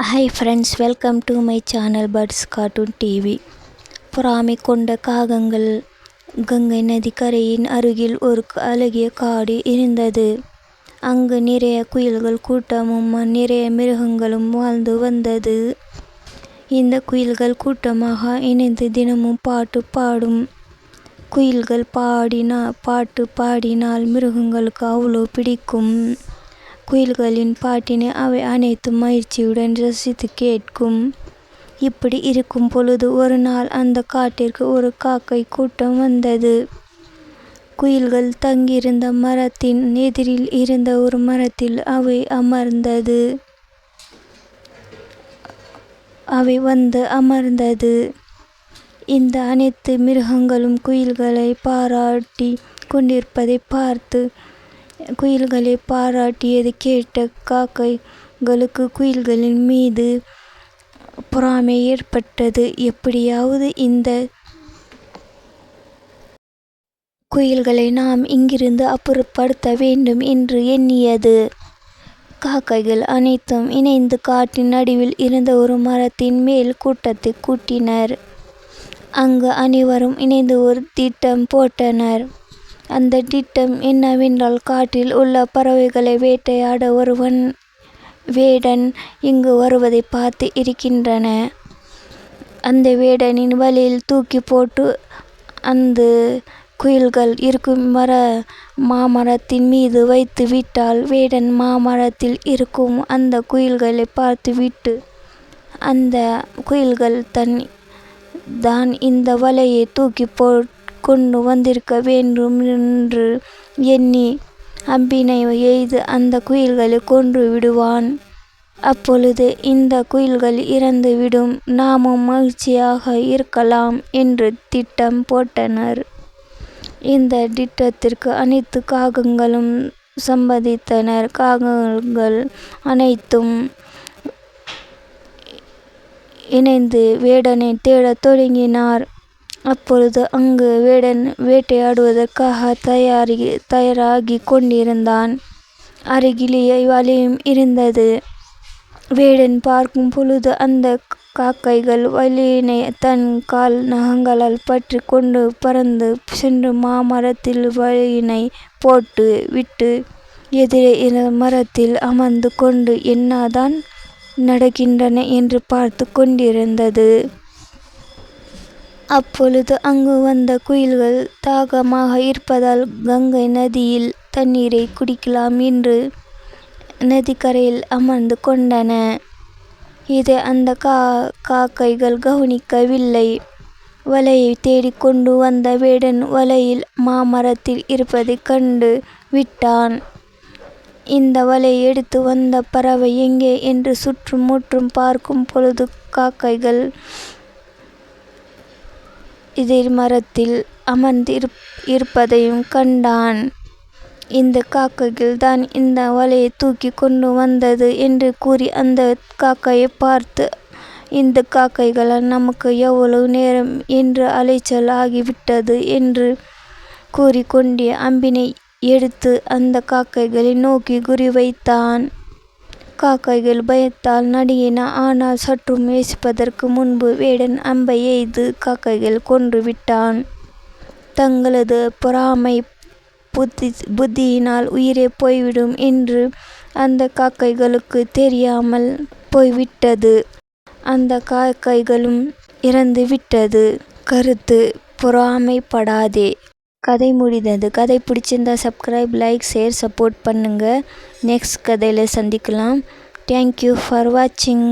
Hi friends welcome to my channel birds cartoon TV பொறாமை கொண்ட காகங்கள் கங்கை நதிக்கரையின் அருகில் ஒரு அழகிய காடு இருந்தது. அங்கு நிறைய குயில்கள் கூட்டமும் நிறைய மிருகங்களும் வாழ்ந்து வந்தது. இந்த குயில்கள் கூட்டமாக இணைந்து தினமும் பாட்டு பாடும். குயில்கள் பாடினா பாட்டு பாடினால் மிருகங்களுக்கு அவ்வளோ பிடிக்கும். குயில்களின் பாட்டினை அவை அனைத்தும் மகிழ்ச்சியுடன் ரசித்து கேட்கும். இப்படி இருக்கும் பொழுது ஒரு நாள் அந்த காட்டிற்கு ஒரு காக்கை கூட்டம் வந்தது. குயில்கள் தங்கியிருந்த மரத்தின் எதிரில் இருந்த ஒரு மரத்தில் அவை அமர்ந்தது. அவை வந்து அமர்ந்தது. இந்த அனைத்து மிருகங்களும் குயில்களை பாராட்டி கொண்டிருப்பதை பார்த்து குயில்களை பாராட்டியது கேட்ட காக்கைகளுக்கு குயில்களின் மீது பொறாமை ஏற்பட்டது. எப்படியாவது இந்த குயில்களை நாம் இங்கிருந்து அப்புறப்படுத்த வேண்டும் என்று எண்ணியது. காக்கைகள் அனைத்தும் இணைந்து காட்டின் நடுவில் இருந்த ஒரு மரத்தின் மேல் கூட்டத்தை கூட்டினர். அங்கு அனைவரும் இணைந்து ஒரு திட்டம் போட்டனர். அந்த திட்டம் என்னவென்றால் காட்டில் உள்ள பறவைகளை வேட்டையாட ஒருவன் வேடன் இங்கு வருவதை பார்த்து இருக்கின்றன. அந்த வேடனின் வழியில் தூக்கி போட்டு அந்த குயில்கள் இருக்கும் மர மாமரத்தின் மீது வைத்து விட்டால் வேடன் மாமரத்தில் இருக்கும் அந்த குயில்களை பார்த்து விட்டு அந்த குயில்கள் தன் தான் இந்த வலையை தூக்கி போட்டு கொண்டு வந்திருக்க வேண்டும் என்று எண்ணி அம்பினை எய்து அந்த குயில்களை கொன்று விடுவான். அப்பொழுது இந்த குயில்கள் இறந்துவிடும். நாமும் மகிழ்ச்சியாக இருக்கலாம் என்று திட்டம் போட்டனர். இந்த திட்டத்திற்கு அனைத்து காகங்களும் சம்மதித்தனர் காகங்கள் அனைத்தும் இணைந்து வேடனை தேடத் தொடங்கினார். அப்பொழுது அங்கு வேடன் வேட்டையாடுவதற்காக தயாரி தயாராகி கொண்டிருந்தான். அருகிலேயே வலியும் இருந்தது. வேடன் பார்க்கும் பொழுது அந்த காக்கைகள் வலியினை தன் கால் நகங்களால் பற்றி கொண்டு பறந்து சென்று மாமரத்தில் வலியினை போட்டு விட்டு எதிரே இருந்த மரத்தில் அமர்ந்து கொண்டு என்னதான் நடக்கின்றன என்று பார்த்து கொண்டிருந்தது. அப்பொழுது அங்கு வந்த குயில்கள் தாகமாக இருப்பதால் கங்கை நதியில் தண்ணீரை குடிக்கலாம் என்று நதிக்கரையில் அமர்ந்து கொண்டன. இதை அந்த கா காக்கைகள் கவனிக்கவில்லை. வலையை தேடிக்கொண்டு வந்த வேடன் வலையில் மாமரத்தில் இருப்பதைக் கண்டு விட்டான். இந்த வலையை எடுத்து வந்த பறவை எங்கே? என்று சுற்றும் முற்றும் பார்க்கும் பொழுது காக்கைகள் எதிர் மரத்தில் அமர்ந்து இருப்பதையும் கண்டான். இந்த காக்கைகள் தான் இந்த வலையை தூக்கி கொண்டு வந்தது என்று கூறி அந்த காக்கையை பார்த்து இந்த காக்கைகளால் நமக்கு எவ்வளவு நேரம் என்று அலைச்சல் ஆகிவிட்டது என்று கூறிக்கொண்டே அம்பினை எடுத்து அந்த காக்கைகளை நோக்கி குறிவைத்தான். காக்கைகள் பயத்தால் நடுங்கின. ஆனால் சற்றும் யோசிப்பதற்கு முன்பு வேடன் அம்பை எய்து காக்கைகள் கொன்று விட்டான். தங்களது பொறாமை புத்தி புத்தியினால் உயிரே போய்விடும் என்று அந்த காக்கைகளுக்கு தெரியாமல் போய்விட்டது. அந்த காக்கைகளும் இறந்து விட்டது கருத்து பொறாமைப்படாதே. கதை முடிந்தது. கதை பிடிச்சிருந்தா சப்ஸ்கிரைப் லைக் ஷேர் சப்போர்ட் பண்ணுங்கள் நெக்ஸ்ட் கதையில் சந்திக்கலாம். தேங்க்யூ ஃபார் வாட்சிங்